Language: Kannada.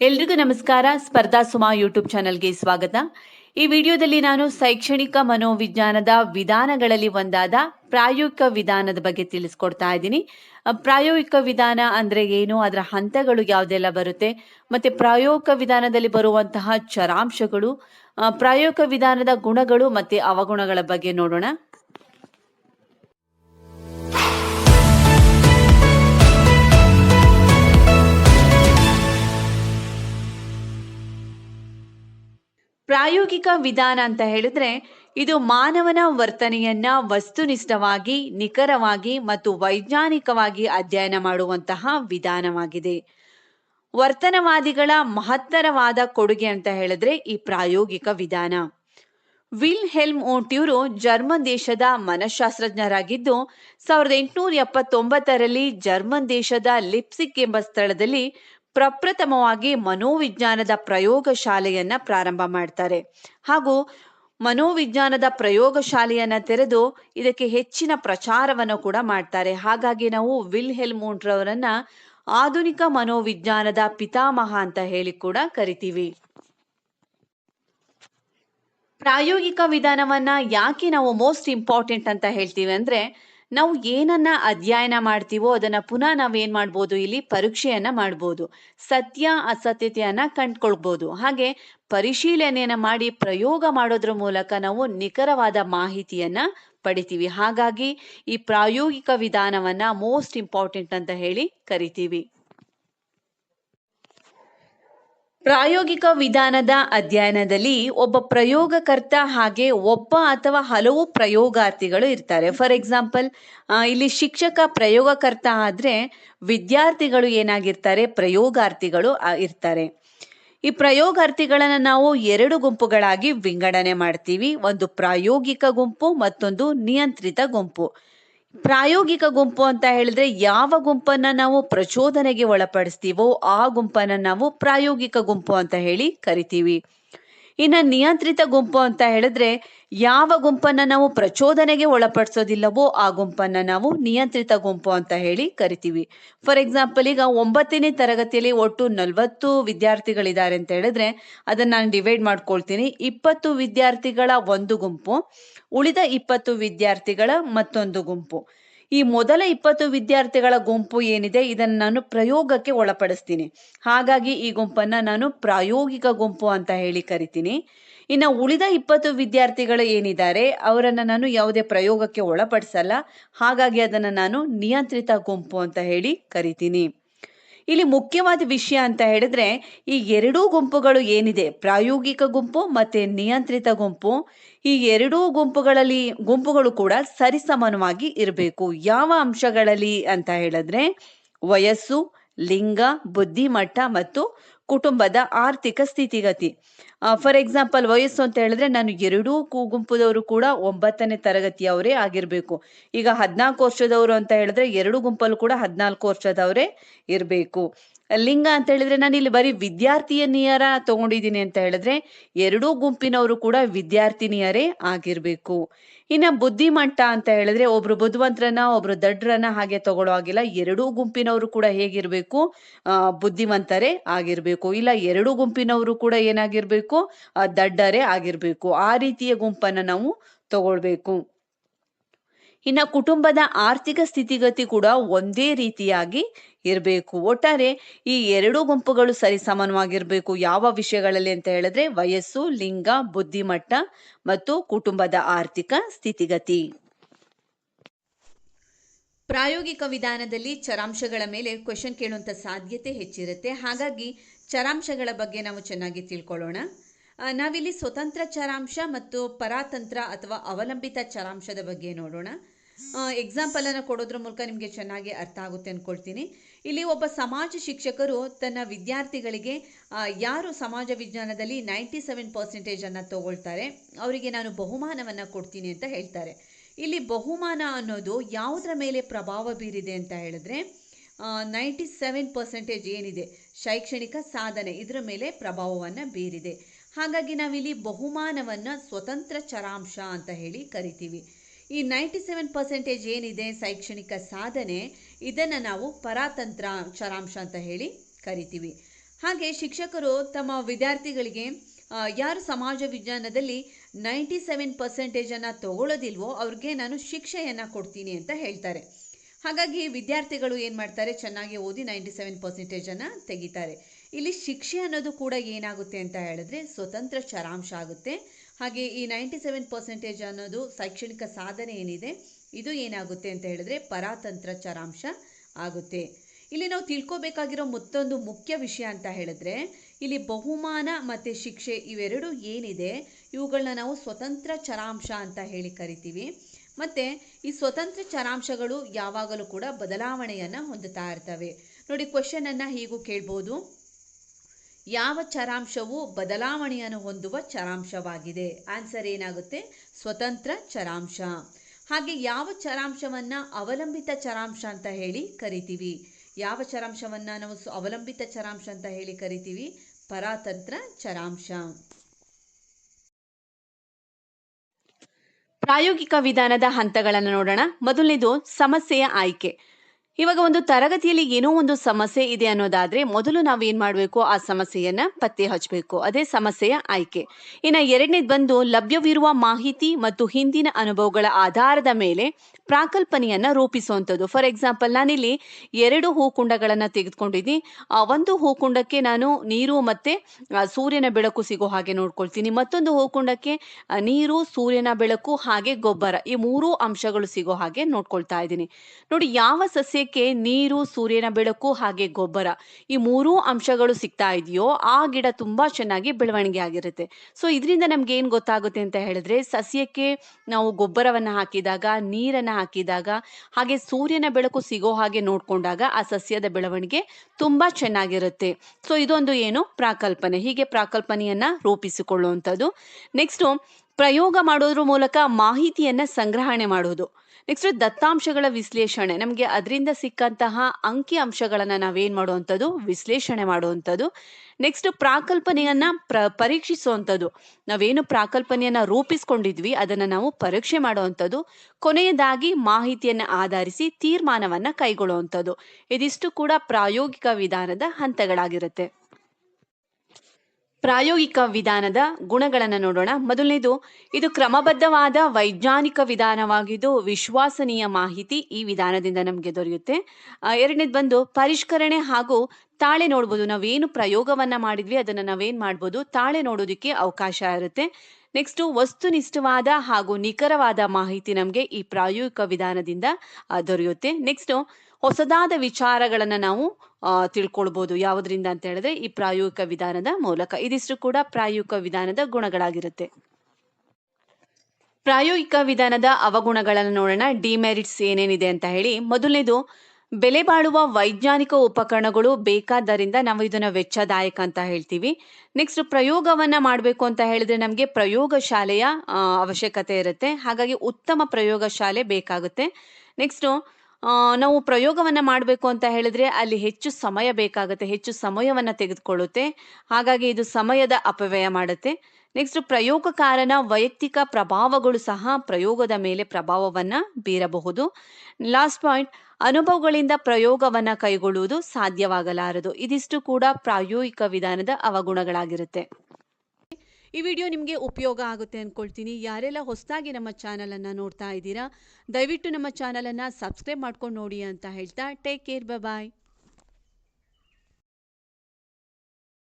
ಎಲ್ರಿಗೂ ನಮಸ್ಕಾರ. ಸ್ಪರ್ಧಾ ಸುಮಾ ಯೂಟ್ಯೂಬ್ ಚಾನಲ್ಗೆ ಸ್ವಾಗತ. ಈ ವಿಡಿಯೋದಲ್ಲಿ ನಾನು ಶೈಕ್ಷಣಿಕ ಮನೋವಿಜ್ಞಾನದ ವಿಧಾನಗಳಲ್ಲಿ ಒಂದಾದ ಪ್ರಾಯೋಗಿಕ ವಿಧಾನದ ಬಗ್ಗೆ ತಿಳಿಸ್ಕೊಡ್ತಾ ಇದ್ದೀನಿ. ಪ್ರಾಯೋಗಿಕ ವಿಧಾನ ಅಂದ್ರೆ ಏನು? ಅದರ ಹಂತಗಳು ಯಾವುದೆಲ್ಲ ಬರುತ್ತೆ? ಮತ್ತೆ ಪ್ರಾಯೋಗಿಕ ವಿಧಾನದಲ್ಲಿ ಬರುವಂತಹ ಚರಾಂಶಗಳು ಪ್ರಾಯೋಗಿಕ ವಿಧಾನದ ಗುಣಗಳು ಮತ್ತೆ ಅವಗುಣಗಳ ಬಗ್ಗೆ ನೋಡೋಣ. ಪ್ರಾಯೋಗಿಕ ವಿಧಾನ ಅಂತ ಹೇಳಿದ್ರೆ ಇದು ಮಾನವನ ವರ್ತನೆಯನ್ನ ವಸ್ತುನಿಷ್ಠವಾಗಿ, ನಿಖರವಾಗಿ ಮತ್ತು ವೈಜ್ಞಾನಿಕವಾಗಿ ಅಧ್ಯಯನ ಮಾಡುವಂತಹ ವಿಧಾನವಾಗಿದೆ. ವರ್ತನವಾದಿಗಳ ಮಹತ್ತರವಾದ ಕೊಡುಗೆ ಅಂತ ಹೇಳಿದ್ರೆ ಈ ಪ್ರಾಯೋಗಿಕ ವಿಧಾನ. ವಿಲ್ ಹೆಲ್ಮ್ ಓಂಟ್ಯೂರು ಜರ್ಮನ್ ದೇಶದ ಮನಃಶಾಸ್ತ್ರಜ್ಞರಾಗಿದ್ದು, ಸಾವಿರದ ಎಂಟುನೂರ ಎಪ್ಪತ್ತೊಂಬತ್ತರಲ್ಲಿ ಜರ್ಮನ್ ದೇಶದ ಲಿಪ್ಸಿಕ್ ಎಂಬ ಸ್ಥಳದಲ್ಲಿ ಪ್ರಪ್ರಥಮವಾಗಿ ಮನೋವಿಜ್ಞಾನದ ಪ್ರಯೋಗಶಾಲೆಯನ್ನ ಪ್ರಾರಂಭ ಮಾಡ್ತಾರೆ. ಹಾಗೂ ಮನೋವಿಜ್ಞಾನದ ಪ್ರಯೋಗಶಾಲೆಯನ್ನ ತೆರೆದು ಇದಕ್ಕೆ ಹೆಚ್ಚಿನ ಪ್ರಚಾರವನ್ನು ಕೂಡ ಮಾಡ್ತಾರೆ. ಹಾಗಾಗಿ ನಾವು ವಿಲ್ ಹೆಲ್ಮೂಂಟ್ರವರನ್ನ ಆಧುನಿಕ ಮನೋವಿಜ್ಞಾನದ ಪಿತಾಮಹ ಅಂತ ಹೇಳಿ ಕೂಡ ಕರಿತೀವಿ. ಪ್ರಾಯೋಗಿಕ ವಿಧಾನವನ್ನ ಯಾಕೆ ನಾವು ಮೋಸ್ಟ್ ಇಂಪಾರ್ಟೆಂಟ್ ಅಂತ ಹೇಳ್ತೀವಿ ಅಂದ್ರೆ ನಾವು ಏನನ್ನ ಅಧ್ಯಯನ ಮಾಡ್ತೀವೋ ಅದನ್ನ ಪುನಃ ನಾವೇನ್ ಮಾಡ್ಬೋದು? ಇಲ್ಲಿ ಪರೀಕ್ಷೆಯನ್ನ ಮಾಡ್ಬೋದು. ಸತ್ಯ, ಅಸತ್ಯತೆಯನ್ನ ಕಂಡ್ಕೊಳ್ಬೋದು. ಹಾಗೆ ಪರಿಶೀಲನೆಯನ್ನ ಮಾಡಿ ಪ್ರಯೋಗ ಮಾಡೋದ್ರ ಮೂಲಕ ನಾವು ನಿಖರವಾದ ಮಾಹಿತಿಯನ್ನ ಪಡಿತೀವಿ. ಹಾಗಾಗಿ ಈ ಪ್ರಾಯೋಗಿಕ ವಿಧಾನವನ್ನ ಮೋಸ್ಟ್ ಇಂಪಾರ್ಟೆಂಟ್ ಅಂತ ಹೇಳಿ ಕರಿತೀವಿ. ಪ್ರಾಯೋಗಿಕ ವಿಧಾನದ ಅಧ್ಯಯನದಲ್ಲಿ ಒಬ್ಬ ಪ್ರಯೋಗಕರ್ತ ಹಾಗೆ ಒಬ್ಬ ಅಥವಾ ಹಲವು ಪ್ರಯೋಗಾರ್ಥಿಗಳು ಇರ್ತಾರೆ. ಫಾರ್ ಎಕ್ಸಾಂಪಲ್ ಇಲ್ಲಿ ಶಿಕ್ಷಕ ಪ್ರಯೋಗಕರ್ತ ಆದ್ರೆ ವಿದ್ಯಾರ್ಥಿಗಳು ಏನಾಗಿರ್ತಾರೆ? ಪ್ರಯೋಗಾರ್ಥಿಗಳು ಇರ್ತಾರೆ. ಈ ಪ್ರಯೋಗಾರ್ಥಿಗಳನ್ನು ನಾವು ಎರಡು ಗುಂಪುಗಳಾಗಿ ವಿಂಗಡಣೆ ಮಾಡ್ತೀವಿ. ಒಂದು ಪ್ರಾಯೋಗಿಕ ಗುಂಪು, ಮತ್ತೊಂದು ನಿಯಂತ್ರಿತ ಗುಂಪು. ಪ್ರಾಯೋಗಿಕ ಗುಂಪು ಅಂತ ಹೇಳಿದ್ರೆ ಯಾವ ಗುಂಪನ್ನ ನಾವು ಪ್ರಚೋದನೆಗೆ ಒಳಪಡಿಸ್ತೀವೋ ಆ ಗುಂಪನ್ನ ನಾವು ಪ್ರಾಯೋಗಿಕ ಗುಂಪು ಅಂತ ಹೇಳಿ ಕರಿತೀವಿ. ಇನ್ನ ನಿಯಂತ್ರಿತ ಗುಂಪು ಅಂತ ಹೇಳಿದ್ರೆ ಯಾವ ಗುಂಪನ್ನ ನಾವು ಪ್ರಚೋದನೆಗೆ ಒಳಪಡಿಸೋದಿಲ್ಲವೋ ಆ ಗುಂಪನ್ನ ನಾವು ನಿಯಂತ್ರಿತ ಗುಂಪು ಅಂತ ಹೇಳಿ ಕರಿತೀವಿ. ಫಾರ್ ಎಕ್ಸಾಂಪಲ್ ಈಗ ಒಂಬತ್ತನೇ ತರಗತಿಯಲ್ಲಿ ಒಟ್ಟು ನಲವತ್ತು ವಿದ್ಯಾರ್ಥಿಗಳಿದ್ದಾರೆ ಅಂತ ಹೇಳಿದ್ರೆ ಅದನ್ನ ನಾನು ಡಿವೈಡ್ ಮಾಡ್ಕೊಳ್ತೀನಿ. ಇಪ್ಪತ್ತು ವಿದ್ಯಾರ್ಥಿಗಳ ಒಂದು ಗುಂಪು, ಉಳಿದ ಇಪ್ಪತ್ತು ವಿದ್ಯಾರ್ಥಿಗಳ ಮತ್ತೊಂದು ಗುಂಪು. ಈ ಮೊದಲ ಇಪ್ಪತ್ತು ವಿದ್ಯಾರ್ಥಿಗಳ ಗುಂಪು ಏನಿದೆ, ಇದನ್ನು ನಾನು ಪ್ರಯೋಗಕ್ಕೆ ಒಳಪಡಿಸ್ತೀನಿ. ಹಾಗಾಗಿ ಈ ಗುಂಪನ್ನ ನಾನು ಪ್ರಾಯೋಗಿಕ ಗುಂಪು ಅಂತ ಹೇಳಿ ಕರಿತೀನಿ. ಇನ್ನು ಉಳಿದ ಇಪ್ಪತ್ತು ವಿದ್ಯಾರ್ಥಿಗಳು ಏನಿದ್ದಾರೆ, ಅವರನ್ನು ನಾನು ಯಾವುದೇ ಪ್ರಯೋಗಕ್ಕೆ ಒಳಪಡಿಸಲ್ಲ. ಹಾಗಾಗಿ ಅದನ್ನ ನಾನು ನಿಯಂತ್ರಿತ ಗುಂಪು ಅಂತ ಹೇಳಿ ಕರಿತೀನಿ. ಇಲ್ಲಿ ಮುಖ್ಯವಾದ ವಿಷಯ ಅಂತ ಹೇಳಿದ್ರೆ, ಈ ಎರಡೂ ಗುಂಪುಗಳು ಏನಿದೆ? ಪ್ರಾಯೋಗಿಕ ಗುಂಪು ಮತ್ತೆ ನಿಯಂತ್ರಿತ ಗುಂಪು. ಈ ಎರಡೂ ಗುಂಪುಗಳಲ್ಲಿ, ಗುಂಪುಗಳು ಕೂಡ ಸರಿಸಮಾನವಾಗಿ ಇರಬೇಕು. ಯಾವ ಅಂಶಗಳಲ್ಲಿ ಅಂತ ಹೇಳಿದ್ರೆ, ವಯಸ್ಸು, ಲಿಂಗ, ಬುದ್ಧಿಮಟ್ಟ ಮತ್ತು ಕುಟುಂಬದ ಆರ್ಥಿಕ ಸ್ಥಿತಿಗತಿ. ಫಾರ್ ಎಕ್ಸಾಂಪಲ್ ವಯಸ್ಸು ಅಂತ ಹೇಳಿದ್ರೆ ನಾನು ಎರಡೂ ಗುಂಪುದವರು ಕೂಡ ಒಂಬತ್ತನೇ ತರಗತಿಯವರೇ ಆಗಿರಬೇಕು. ಈಗ ಹದಿನಾಲ್ಕು ವರ್ಷದವರು ಅಂತ ಹೇಳಿದ್ರೆ ಎರಡು ಗುಂಪಲ್ಲೂ ಕೂಡ ಹದಿನಾಲ್ಕು ವರ್ಷದವರೇ ಇರಬೇಕು. ಲಿಂಗ ಅಂತ ಹೇಳಿದ್ರೆ ನಾನು ಇಲ್ಲಿ ಬರೀ ವಿದ್ಯಾರ್ಥಿನಿಯರ ತಗೊಂಡಿದ್ದೀನಿ ಅಂತ ಹೇಳಿದ್ರೆ ಎರಡೂ ಗುಂಪಿನವರು ಕೂಡ ವಿದ್ಯಾರ್ಥಿನಿಯರೇ ಆಗಿರ್ಬೇಕು. ಇನ್ನ ಬುದ್ಧಿಮಟ್ಟ ಅಂತ ಹೇಳಿದ್ರೆ ಒಬ್ರು ಬುದ್ಧಿವಂತರನ್ನ, ಒಬ್ರು ದಡ್ರನ್ನ ಹಾಗೆ ತಗೊಳ್ಳೋ ಹಾಗಿಲ್ಲ. ಎರಡೂ ಗುಂಪಿನವರು ಕೂಡ ಹೇಗಿರ್ಬೇಕು ಬುದ್ಧಿವಂತರೇ ಆಗಿರ್ಬೇಕು. ಇಲ್ಲ, ಎರಡೂ ಗುಂಪಿನವರು ಕೂಡ ಏನಾಗಿರ್ಬೇಕು ದಡ್ಡರೇ ಆಗಿರ್ಬೇಕು. ಆ ರೀತಿಯ ಗುಂಪನ್ನ ನಾವು ತಗೊಳ್ಬೇಕು. ಇನ್ನ ಕುಟುಂಬದ ಆರ್ಥಿಕ ಸ್ಥಿತಿಗತಿ ಕೂಡ ಒಂದೇ ರೀತಿಯಾಗಿ ಇರಬೇಕು. ಒಟ್ಟಾರೆ ಈ ಎರಡು ಗುಂಪುಗಳು ಸರಿಸಮಾನವಾಗಿರಬೇಕು ಯಾವ ವಿಷಯಗಳಲ್ಲಿ ಅಂತ ಹೇಳಿದ್ರೆ ವಯಸ್ಸು, ಲಿಂಗ, ಬುದ್ಧಿಮಟ್ಟ ಮತ್ತು ಕುಟುಂಬದ ಆರ್ಥಿಕ ಸ್ಥಿತಿಗತಿ. ಪ್ರಾಯೋಗಿಕ ವಿಧಾನದಲ್ಲಿ ಚರಾಂಶಗಳ ಮೇಲೆ ಕ್ವೆಶನ್ ಕೇಳುವಂಥ ಸಾಧ್ಯತೆ ಹೆಚ್ಚಿರುತ್ತೆ. ಹಾಗಾಗಿ ಚರಾಂಶಗಳ ಬಗ್ಗೆ ನಾವು ಚೆನ್ನಾಗಿ ತಿಳ್ಕೊಳ್ಳೋಣ. ನಾವಿಲ್ಲಿ ಸ್ವತಂತ್ರ ಚರಾಂಶ ಮತ್ತು ಪರಾತಂತ್ರ ಅಥವಾ ಅವಲಂಬಿತ ಚರಾಂಶದ ಬಗ್ಗೆ ನೋಡೋಣ. ಎಕ್ಸಾಂಪಲ್ ಅನ್ನು ಕೊಡೋದ್ರ ಮೂಲಕ ನಿಮಗೆ ಚೆನ್ನಾಗಿ ಅರ್ಥ ಆಗುತ್ತೆ ಅಂದ್ಕೊಳ್ತೀನಿ ಇಲ್ಲಿ ಒಬ್ಬ ಸಮಾಜ ಶಿಕ್ಷಕರು ತನ್ನ ವಿದ್ಯಾರ್ಥಿಗಳಿಗೆ ಯಾರು ಸಮಾಜ ವಿಜ್ಞಾನದಲ್ಲಿ ನೈಂಟಿ ಸೆವೆನ್ ಪರ್ಸೆಂಟೇಜನ್ನು ತಗೊಳ್ತಾರೆ, ಅವರಿಗೆ ನಾನು ಬಹುಮಾನವನ್ನು ಕೊಡ್ತೀನಿ ಅಂತ ಹೇಳ್ತಾರೆ. ಇಲ್ಲಿ ಬಹುಮಾನ ಅನ್ನೋದು ಯಾವುದರ ಮೇಲೆ ಪ್ರಭಾವ ಬೀರಿದೆ ಅಂತ ಹೇಳಿದ್ರೆ ನೈಂಟಿ ಸೆವೆನ್ ಪರ್ಸೆಂಟೇಜ್ ಏನಿದೆ? ಶೈಕ್ಷಣಿಕ ಸಾಧನೆ, ಇದರ ಮೇಲೆ ಪ್ರಭಾವವನ್ನು ಬೀರಿದೆ. ಹಾಗಾಗಿ ನಾವಿಲ್ಲಿ ಬಹುಮಾನವನ್ನು ಸ್ವತಂತ್ರ ಚರಾಂಶ ಅಂತ ಹೇಳಿ ಕರಿತೀವಿ. ಈ ನೈಂಟಿ ಸೆವೆನ್ ಪರ್ಸೆಂಟೇಜ್ ಏನಿದೆ ಶೈಕ್ಷಣಿಕ ಸಾಧನೆ, ಇದನ್ನು ನಾವು ಪರಾತಂತ್ರ ಚರಾಂಶ ಅಂತ ಹೇಳಿ ಕರಿತೀವಿ. ಹಾಗೆ ಶಿಕ್ಷಕರು ತಮ್ಮ ವಿದ್ಯಾರ್ಥಿಗಳಿಗೆ ಯಾರು ಸಮಾಜ ವಿಜ್ಞಾನದಲ್ಲಿ ನೈಂಟಿ ಸೆವೆನ್ ಪರ್ಸೆಂಟೇಜನ್ನು ತಗೊಳ್ಳೋದಿಲ್ವೋ ಅವ್ರಿಗೆ ನಾನು ಶಿಕ್ಷೆಯನ್ನು ಕೊಡ್ತೀನಿ ಅಂತ ಹೇಳ್ತಾರೆ. ಹಾಗಾಗಿ ವಿದ್ಯಾರ್ಥಿಗಳು ಏನು ಮಾಡ್ತಾರೆ, ಚೆನ್ನಾಗಿ ಓದಿ ನೈಂಟಿ ಸೆವೆನ್ ಪರ್ಸೆಂಟೇಜನ್ನು ತೆಗಿತಾರೆ. ಇಲ್ಲಿ ಶಿಕ್ಷೆ ಅನ್ನೋದು ಕೂಡ ಏನಾಗುತ್ತೆ ಅಂತ ಹೇಳಿದ್ರೆ ಸ್ವತಂತ್ರ ಚರಾಂಶ ಆಗುತ್ತೆ. ಹಾಗೆ ಈ ನೈಂಟಿ ಸೆವೆನ್ ಪರ್ಸೆಂಟೇಜ್ ಅನ್ನೋದು ಶೈಕ್ಷಣಿಕ ಸಾಧನೆ ಏನಿದೆ, ಇದು ಏನಾಗುತ್ತೆ ಅಂತ ಹೇಳಿದ್ರೆ ಪರಾತಂತ್ರ ಚರಾಂಶ ಆಗುತ್ತೆ. ಇಲ್ಲಿ ನಾವು ತಿಳ್ಕೊಬೇಕಾಗಿರೋ ಮತ್ತೊಂದು ಮುಖ್ಯ ವಿಷಯ ಅಂತ ಹೇಳಿದ್ರೆ, ಇಲ್ಲಿ ಬಹುಮಾನ ಮತ್ತು ಶಿಕ್ಷೆ ಇವೆರಡು ಏನಿದೆ ಇವುಗಳನ್ನ ನಾವು ಸ್ವತಂತ್ರ ಚರಾಂಶ ಅಂತ ಹೇಳಿ ಕರಿತೀವಿ. ಮತ್ತು ಈ ಸ್ವತಂತ್ರ ಚರಾಂಶಗಳು ಯಾವಾಗಲೂ ಕೂಡ ಬದಲಾವಣೆಯನ್ನು ಹೊಂದುತ್ತಾ ಇರ್ತವೆ. ನೋಡಿ ಕ್ವಶನನ್ನು ಹೀಗೂ ಕೇಳ್ಬೋದು. ಯಾವ ಚರಾಂಶವು ಬದಲಾವಣೆಯನ್ನು ಹೊಂದುವ ಚರಾಂಶವಾಗಿದೆ. ಆನ್ಸರ್ ಏನಾಗುತ್ತೆ? ಸ್ವತಂತ್ರ ಚರಾಂಶ. ಹಾಗೆ ಯಾವ ಚರಾಂಶವನ್ನು ಅವಲಂಬಿತ ಚರಾಂಶ ಅಂತ ಹೇಳಿ ಕರಿತೀವಿ. ಯಾವ ಚರಾಂಶವನ್ನು ನಾವು ಅವಲಂಬಿತ ಚರಾಂಶ ಅಂತ ಹೇಳಿ ಕರಿತೀವಿ? ಪರಾತಂತ್ರ ಚರಾಂಶ. ಪ್ರಾಯೋಗಿಕ ವಿಧಾನದ ಹಂತಗಳನ್ನು ನೋಡೋಣ. ಮೊದಲನೇದು ಸಮಸ್ಯೆಯ ಆಯ್ಕೆ. ಇವಾಗ ಒಂದು ತರಗತಿಯಲ್ಲಿ ಏನೋ ಒಂದು ಸಮಸ್ಯೆ ಇದೆ ಅನ್ನೋದಾದ್ರೆ ಮೊದಲು ನಾವು ಏನ್ ಮಾಡಬೇಕು? ಆ ಸಮಸ್ಯೆಯನ್ನ ಪತ್ತೆ ಹಚ್ಚಬೇಕು ಅದೇ ಸಮಸ್ಯೆಯ ಆಯ್ಕೆ. ಇನ್ನು ಎರಡನೇದು ಬಂದು ಲಭ್ಯವಿರುವ ಮಾಹಿತಿ ಮತ್ತು ಹಿಂದಿನ ಅನುಭವಗಳ ಆಧಾರದ ಮೇಲೆ ಪ್ರಾಕಲ್ಪನೆಯನ್ನ ರೂಪಿಸುವಂಥದ್ದು. ಫಾರ್ ಎಕ್ಸಾಂಪಲ್ ನಾನಿಲ್ಲಿ ಎರಡು ಹೂಕುಂಡಗಳನ್ನು ತೆಗೆದುಕೊಂಡಿದ್ದೀನಿ ಆ, ಒಂದು ಹೂಕುಂಡಕ್ಕೆ ನಾನು ನೀರು ಮತ್ತೆ ಸೂರ್ಯನ ಬೆಳಕು ಸಿಗೋ ಹಾಗೆ ನೋಡ್ಕೊಳ್ತೀನಿ. ಮತ್ತೊಂದು ಹೂಕುಂಡಕ್ಕೆ ನೀರು ಸೂರ್ಯನ ಬೆಳಕು ಹಾಗೆ ಗೊಬ್ಬರ ಈ ಮೂರು ಅಂಶಗಳು ಸಿಗೋ ಹಾಗೆ ನೋಡ್ಕೊಳ್ತಾ ಇದ್ದೀನಿ. ನೋಡಿ ಯಾವ ಸಸ್ಯಕ್ಕೆ ನೀರು, ಸೂರ್ಯನ ಬೆಳಕು ಹಾಗೆ ಗೊಬ್ಬರ? ಈ ಮೂರೂ ಅಂಶಗಳು ಸಿಗ್ತಾ ಇದೆಯೋ, ಆ ಗಿಡ ತುಂಬಾ ಚೆನ್ನಾಗಿ ಬೆಳವಣಿಗೆ ಆಗಿರುತ್ತೆ. ಸೊ ಇದರಿಂದ ನಮ್ಗೆ ಏನ್ ಗೊತ್ತಾಗುತ್ತೆ ಅಂತ ಹೇಳಿದ್ರೆ, ಸಸ್ಯಕ್ಕೆ ನಾವು ಗೊಬ್ಬರವನ್ನ ಹಾಕಿದಾಗ, ನೀರನ್ನ ಹಾಕಿದಾಗ, ಹಾಗೆ ಸೂರ್ಯನ ಬೆಳಕು ಸಿಗೋ ಹಾಗೆ ನೋಡ್ಕೊಂಡಾಗ ಆ ಸಸ್ಯದ ಬೆಳವಣಿಗೆ ತುಂಬಾ ಚೆನ್ನಾಗಿರುತ್ತೆ. ಸೊ ಇದೊಂದು ಏನು? ಪ್ರಾಕಲ್ಪನೆ. ಹೀಗೆ ಪ್ರಾಕಲ್ಪನೆಯನ್ನ ರೂಪಿಸಿಕೊಳ್ಳುವಂಥದ್ದು. ನೆಕ್ಸ್ಟು ಪ್ರಯೋಗ ಮಾಡೋದ್ರ ಮೂಲಕ ಮಾಹಿತಿಯನ್ನ ಸಂಗ್ರಹಣೆ ಮಾಡೋದು. ನೆಕ್ಸ್ಟ್ ದತ್ತಾಂಶಗಳ ವಿಶ್ಲೇಷಣೆ. ನಮಗೆ ಅದರಿಂದ ಸಿಕ್ಕಂತಹ ಅಂಕಿ ಅಂಶಗಳನ್ನು ನಾವೇನ್ ಮಾಡುವಂಥದ್ದು? ವಿಶ್ಲೇಷಣೆ ಮಾಡುವಂಥದ್ದು. ನೆಕ್ಸ್ಟ್ ಪ್ರಾಕಲ್ಪನೆಯನ್ನ ಪ್ರ, ಪರೀಕ್ಷಿಸುವಂಥದ್ದು. ನಾವೇನು ಪ್ರಾಕಲ್ಪನೆಯನ್ನ ರೂಪಿಸ್ಕೊಂಡಿದ್ವಿ, ಅದನ್ನ ನಾವು ಪರೀಕ್ಷೆ ಮಾಡುವಂಥದ್ದು. ಕೊನೆಯದಾಗಿ ಮಾಹಿತಿಯನ್ನ ಆಧರಿಸಿ ತೀರ್ಮಾನವನ್ನ ಕೈಗೊಳ್ಳುವಂಥದ್ದು. ಇದಿಷ್ಟು ಕೂಡ ಪ್ರಾಯೋಗಿಕ ವಿಧಾನದ ಹಂತಗಳಾಗಿರುತ್ತೆ. ಪ್ರಾಯೋಗಿಕ ವಿಧಾನದ ಗುಣಗಳನ್ನು ನೋಡೋಣ. ಮೊದಲನೇದು, ಇದು ಕ್ರಮಬದ್ಧವಾದ ವೈಜ್ಞಾನಿಕ ವಿಧಾನವಾಗಿದ್ದು ವಿಶ್ವಾಸನೀಯ ಮಾಹಿತಿ ಈ ವಿಧಾನದಿಂದ ನಮಗೆ ದೊರೆಯುತ್ತೆ. ಎರಡನೇದು ಬಂದು ಪರಿಷ್ಕರಣೆ ಹಾಗೂ ತಾಳೆ ನೋಡ್ಬೋದು. ನಾವೇನು ಪ್ರಯೋಗವನ್ನ ಮಾಡಿದ್ವಿ, ಅದನ್ನ ನಾವೇನು ಮಾಡ್ಬೋದು, ತಾಳೆ ನೋಡೋದಕ್ಕೆ ಅವಕಾಶ ಇರುತ್ತೆ. ನೆಕ್ಸ್ಟ್ ವಸ್ತುನಿಷ್ಠವಾದ ಹಾಗೂ ನಿಖರವಾದ ಮಾಹಿತಿ ನಮಗೆ ಈ ಪ್ರಾಯೋಗಿಕ ವಿಧಾನದಿಂದ ದೊರೆಯುತ್ತೆ. ನೆಕ್ಸ್ಟ್ ಹೊಸದಾದ ವಿಚಾರಗಳನ್ನ ನಾವು ತಿಳ್ಕೊಳ್ಬೋದು. ಯಾವುದರಿಂದ ಅಂತ ಹೇಳಿದ್ರೆ, ಈ ಪ್ರಾಯೋಗಿಕ ವಿಧಾನದ ಮೂಲಕ. ಇದಿಷ್ಟು ಕೂಡ ಪ್ರಾಯೋಗಿಕ ವಿಧಾನದ ಗುಣಗಳಾಗಿರುತ್ತೆ. ಪ್ರಾಯೋಗಿಕ ವಿಧಾನದ ಅವಗುಣಗಳನ್ನು ನೋಡೋಣ. ಡಿಮೆರಿಟ್ಸ್ ಏನೇನಿದೆ ಅಂತ ಹೇಳಿ. ಮೊದಲನೇದು ಬೆಲೆ ಬಾಳುವ ವೈಜ್ಞಾನಿಕ ಉಪಕರಣಗಳು ಬೇಕಾದ್ದರಿಂದ ನಾವು ಇದನ್ನ ವೆಚ್ಚದಾಯಕ ಅಂತ ಹೇಳ್ತೀವಿ. ನೆಕ್ಸ್ಟ್ ಪ್ರಯೋಗವನ್ನ ಮಾಡಬೇಕು ಅಂತ ಹೇಳಿದ್ರೆ ನಮಗೆ ಪ್ರಯೋಗಶಾಲೆಯ ಅವಶ್ಯಕತೆ ಇರುತ್ತೆ. ಹಾಗಾಗಿ ಉತ್ತಮ ಪ್ರಯೋಗಶಾಲೆ ಬೇಕಾಗುತ್ತೆ. ನೆಕ್ಸ್ಟ್ ನಾವು ಪ್ರಯೋಗವನ್ನ ಮಾಡಬೇಕು ಅಂತ ಹೇಳಿದ್ರೆ ಅಲ್ಲಿ ಹೆಚ್ಚು ಸಮಯ ಬೇಕಾಗುತ್ತೆ, ಹೆಚ್ಚು ಸಮಯವನ್ನ ತೆಗೆದುಕೊಳ್ಳುತ್ತೆ. ಹಾಗಾಗಿ ಇದು ಸಮಯದ ಅಪವ್ಯಯ ಮಾಡುತ್ತೆ. ನೆಕ್ಸ್ಟ್ ಪ್ರಯೋಗಕಾರನ ವೈಯಕ್ತಿಕ ಪ್ರಭಾವಗಳು ಸಹ ಪ್ರಯೋಗದ ಮೇಲೆ ಪ್ರಭಾವವನ್ನು ಬೀರಬಹುದು. ಲಾಸ್ಟ್ ಪಾಯಿಂಟ್ ಅನುಭವಗಳಿಂದ ಪ್ರಯೋಗವನ್ನು ಕೈಗೊಳ್ಳುವುದು ಸಾಧ್ಯವಾಗಲಾರದು. ಇದಿಷ್ಟು ಕೂಡ ಪ್ರಾಯೋಗಿಕ ವಿಧಾನದ ಅವಗುಣಗಳಾಗಿರುತ್ತೆ. ಈ ವಿಡಿಯೋ ನಿಮಗೆ ಉಪಯೋಗ ಆಗುತ್ತೆ ಅಂದ್ಕೊಳ್ತೀನಿ ಯಾರೆಲ್ಲ ಹೊಸದಾಗಿ ನಮ್ಮ ಚಾನಲನ್ನು ನೋಡ್ತಾ ಇದ್ದೀರಾ, ದಯವಿಟ್ಟು ನಮ್ಮ ಚಾನಲನ್ನು ಸಬ್ಸ್ಕ್ರೈಬ್ ಮಾಡ್ಕೊಂಡು ನೋಡಿ ಅಂತ ಹೇಳ್ತಾ, ಟೇಕ್ ಕೇರ್ ಬಾಯ್